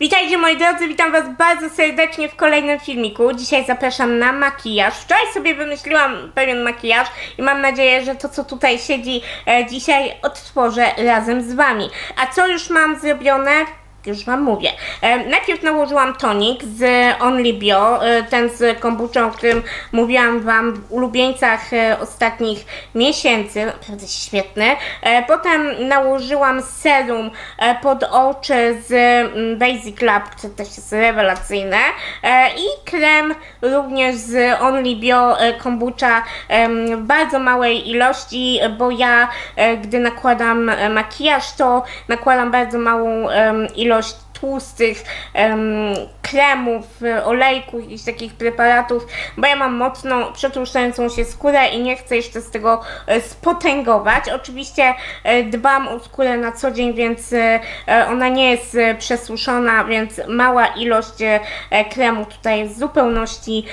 Witajcie moi drodzy, witam was bardzo serdecznie w kolejnym filmiku. Dzisiaj zapraszam na makijaż. Wczoraj sobie wymyśliłam pewien makijaż i mam nadzieję, że to co tutaj siedzi e, dzisiaj odtworzę razem z wami. A co już mam zrobione? Już wam mówię. E, najpierw nałożyłam tonik z Only Bio, e, ten z kombuczą, o którym mówiłam wam w ulubieńcach e, ostatnich miesięcy. Naprawdę świetny. Potem nałożyłam serum pod oczy z mm, Basic Lab, które też jest rewelacyjne. I krem również z Only Bio kombucha w bardzo małej ilości, bo ja gdy nakładam makijaż, to nakładam bardzo małą em, ilość tłustych em, kremów, e, olejków, jakichś takich preparatów, bo ja mam mocno przetłuszczającą się skórę i nie chcę jeszcze z tego e, spotęgować. Oczywiście e, dbam o skórę na co dzień, więc e, ona nie jest przesuszona, więc mała ilość kremu tutaj w zupełności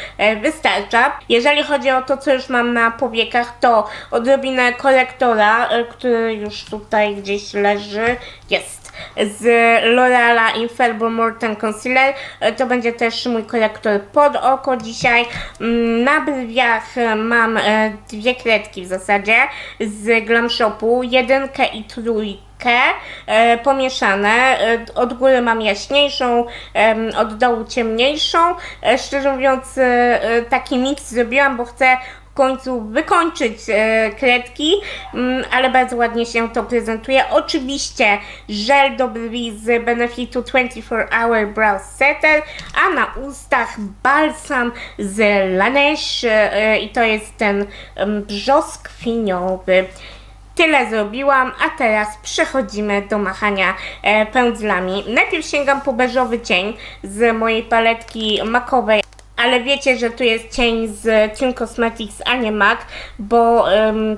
wystarcza. Jeżeli chodzi o to, co już mam na powiekach, to odrobinę korektora, który już tutaj gdzieś leży, jest z L'Oreala Infallible Molten Concealer. E, To będzie też mój korektor pod oko dzisiaj. Mm, Na brwiach e, mam e, dwie kredki w zasadzie z Glam Shopu, jedynkę i trójkę e, pomieszane. E, od góry mam jaśniejszą, em, od dołu ciemniejszą. E, szczerze mówiąc, e, e, taki miks zrobiłam, bo chcę w końcu wykończyć e, kredki, mm, ale bardzo ładnie się to prezentuje. Oczywiście żel do brwi z Benefitu 24 Hour Brow Setter, a na ustach balsam z Laneige e, i to jest ten em, brzoskwiniowy. Tyle zrobiłam, a teraz przechodzimy do machania e, pędzlami. Najpierw sięgam po beżowy cień z mojej paletki makowej, ale wiecie, że tu jest cień z Tune Cosmetics, a nie MAC, bo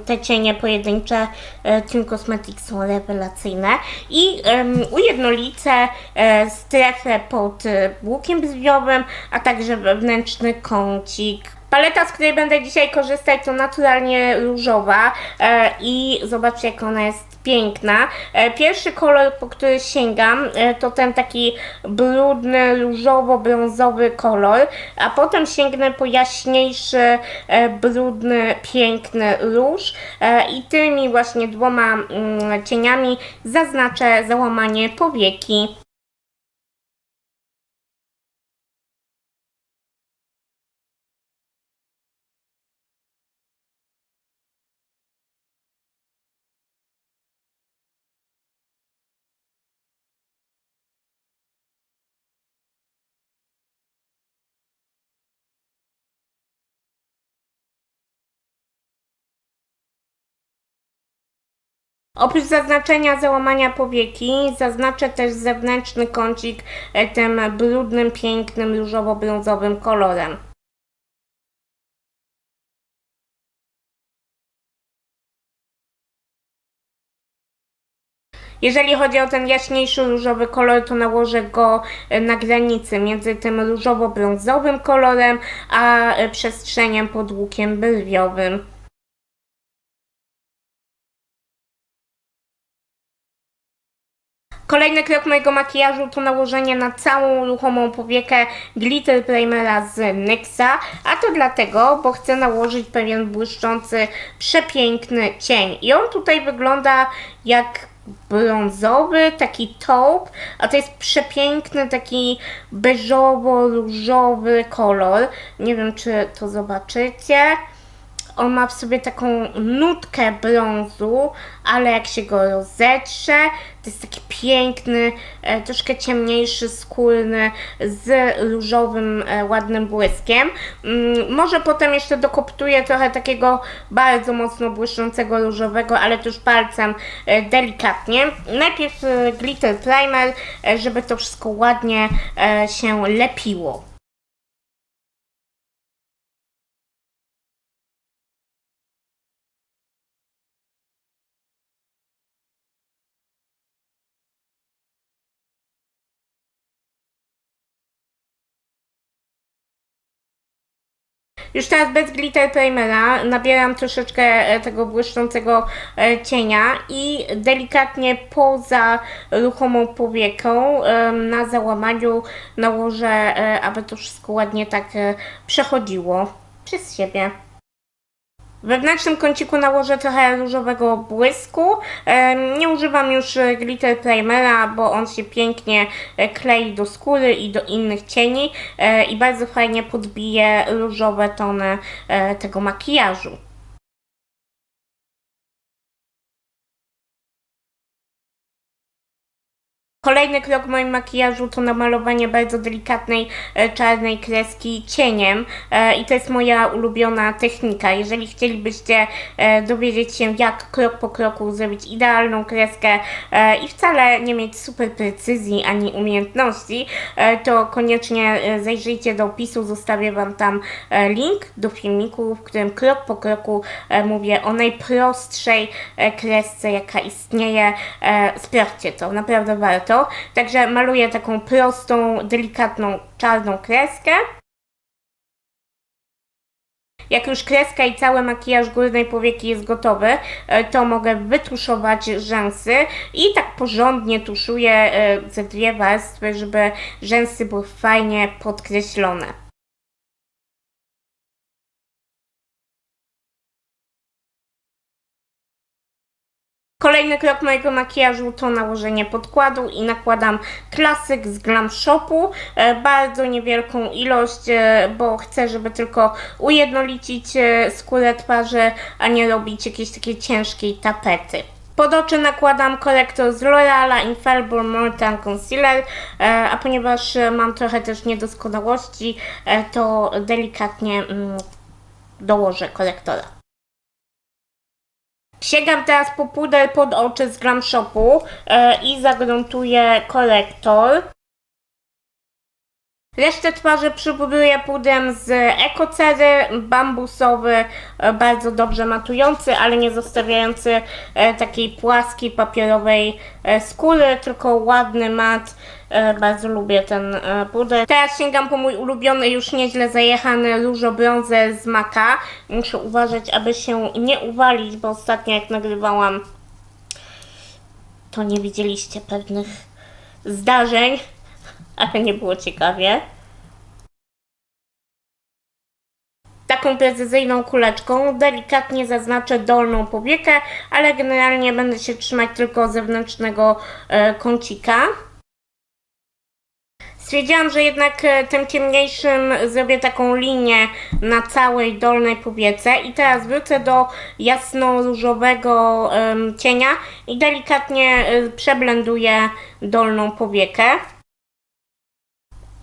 te cienie pojedyncze e, Tune Cosmetics są rewelacyjne. I um, ujednolicę e, strefę pod e, łukiem brwiowym, a także wewnętrzny kącik Paleta, z której będę dzisiaj korzystać, to naturalnie różowa e, i zobaczcie, jak ona jest piękna. E, pierwszy kolor, po który sięgam, e, to ten taki brudny, różowo-brązowy kolor, a potem sięgnę po jaśniejszy, e, brudny, piękny róż e, i tymi właśnie dwoma mm, cieniami zaznaczę załamanie powieki. Oprócz zaznaczenia załamania powieki, zaznaczę też zewnętrzny kącik e, tym brudnym, pięknym, różowo-brązowym kolorem. Jeżeli chodzi o ten jaśniejszy różowy kolor, to nałożę go e, na granicy między tym różowo-brązowym kolorem, a e, przestrzeniem pod łukiem brwiowym. Kolejny krok mojego makijażu to nałożenie na całą ruchomą powiekę glitter primera z NYXa, a to dlatego, bo chcę nałożyć pewien błyszczący, przepiękny cień. I on tutaj wygląda jak brązowy, taki taupe, a to jest przepiękny, taki beżowo-różowy kolor. Nie wiem, czy to zobaczycie. On ma w sobie taką nutkę brązu, ale jak się go rozetrze, to jest taki piękny, e, troszkę ciemniejszy, skórny, z różowym, e, ładnym błyskiem. Mm, może potem jeszcze dokoptuję trochę takiego bardzo mocno błyszczącego różowego, ale już palcem e, delikatnie. Najpierw glitter primer, żeby to wszystko ładnie się lepiło. Już teraz bez glitter primera nabieram troszeczkę e, tego błyszczącego e, cienia i delikatnie poza ruchomą powieką na załamaniu nałożę, e, aby to wszystko ładnie tak przechodziło przez siebie. Wewnętrznym kąciku nałożę trochę różowego błysku. Nie używam już e, glitter primera, bo on się pięknie e, klei do skóry i do innych cieni e, i bardzo fajnie podbije różowe tony tego makijażu. Kolejny krok w moim makijażu to namalowanie bardzo delikatnej e, czarnej kreski cieniem e, i to jest moja ulubiona technika. Jeżeli chcielibyście e, dowiedzieć się jak krok po kroku zrobić idealną kreskę i wcale nie mieć super precyzji ani umiejętności, to koniecznie zajrzyjcie do opisu, zostawię Wam tam link do filmiku, w którym krok po kroku mówię o najprostszej kresce jaka istnieje. Sprawdźcie to, naprawdę warto. Także maluję taką prostą, delikatną, czarną kreskę. Jak już kreska i cały makijaż górnej powieki jest gotowy, e, to mogę wytuszować rzęsy i tak porządnie tuszuję e, ze dwie warstwy, żeby rzęsy były fajnie podkreślone. Kolejny krok mojego makijażu to nałożenie podkładu i nakładam klasyk z Glam Shopu. E, bardzo niewielką ilość, e, bo chcę, żeby tylko ujednolicić e, skórę twarzy, a nie robić jakiejś takiej ciężkiej tapety. Pod oczy nakładam korektor z L'Oreala Infallible Molten Concealer, a ponieważ mam trochę też niedoskonałości, to delikatnie mm, dołożę korektora. Sięgam teraz po puder pod oczy z Glam Shopu e, i zagruntuję korektor. Resztę twarzy przybuduję pudrem z ekocery, bambusowy, e, bardzo dobrze matujący, ale nie zostawiający e, takiej płaskiej, papierowej e, skóry, tylko ładny mat. Bardzo lubię ten puder. Teraz sięgam po mój ulubiony, już nieźle zajechany różo-brązer z Maka. Muszę uważać, aby się nie uwalić, bo ostatnio jak nagrywałam, to nie widzieliście pewnych zdarzeń, ale nie było ciekawie. Taką precyzyjną kuleczką delikatnie zaznaczę dolną powiekę, ale generalnie będę się trzymać tylko zewnętrznego e, kącika. Stwierdziłam, że jednak e, tym ciemniejszym zrobię taką linię na całej dolnej powiece i teraz wrócę do jasno-różowego cienia i delikatnie e, przeblenduję dolną powiekę.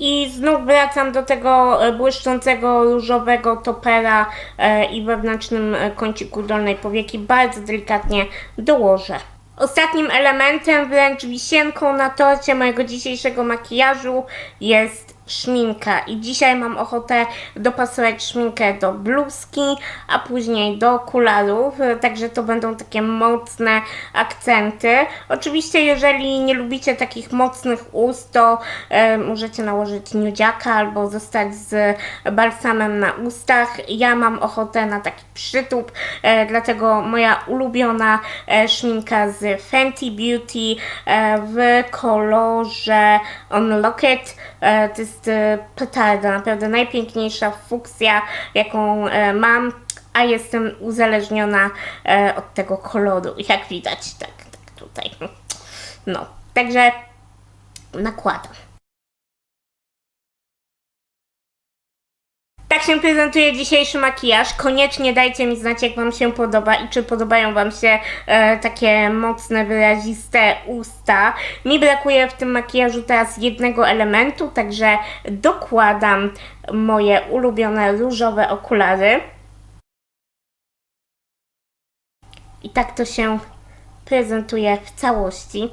I znów wracam do tego e, błyszczącego różowego topera e, i wewnętrznym e, kąciku dolnej powieki bardzo delikatnie dołożę. Ostatnim elementem, wręcz wisienką na torcie mojego dzisiejszego makijażu jest szminka. I dzisiaj mam ochotę dopasować szminkę do bluzki, a później do okularów, także to będą takie mocne akcenty. Oczywiście, jeżeli nie lubicie takich mocnych ust, to e, możecie nałożyć nudziaka albo zostać z balsamem na ustach. Ja mam ochotę na taki przytup, e, dlatego moja ulubiona e, szminka z Fenty Beauty e, w kolorze Unlocked. E, to jest e, petarda, naprawdę najpiękniejsza fuksja, jaką e, mam, a jestem uzależniona e, od tego koloru, jak widać, tak, tak tutaj. No, także nakładam. Tak się prezentuje dzisiejszy makijaż. Koniecznie dajcie mi znać, jak Wam się podoba i czy podobają Wam się e, takie mocne, wyraziste usta. Mi brakuje w tym makijażu teraz jednego elementu, także dokładam moje ulubione różowe okulary. I tak to się prezentuje w całości.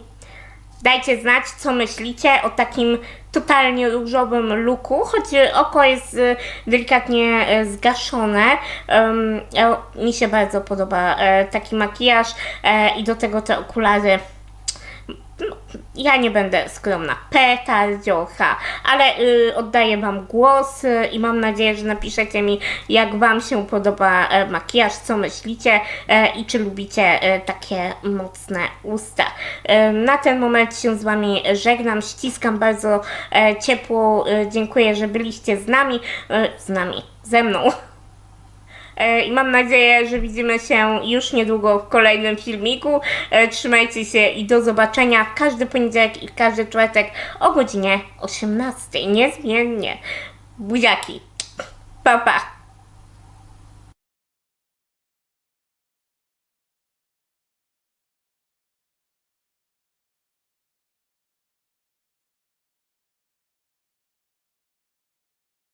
Dajcie znać, co myślicie o takim totalnie różowym looku, choć oko jest e, delikatnie e, zgaszone. E, mi się bardzo podoba e, taki makijaż e, i do tego te okulary. Ja nie będę skromna petardziocha, ale y, oddaję Wam głos y, i mam nadzieję, że napiszecie mi, jak Wam się podoba e, makijaż, co myślicie e, i czy lubicie e, takie mocne usta. E, na ten moment się z Wami żegnam, ściskam bardzo e, ciepło, e, dziękuję, że byliście z nami, e, z nami, ze mną. E, I mam nadzieję, że widzimy się już niedługo w kolejnym filmiku. E, Trzymajcie się i do zobaczenia każdy poniedziałek i każdy czwartek o godzinie 18. Niezmiennie. Buziaki. Pa, pa.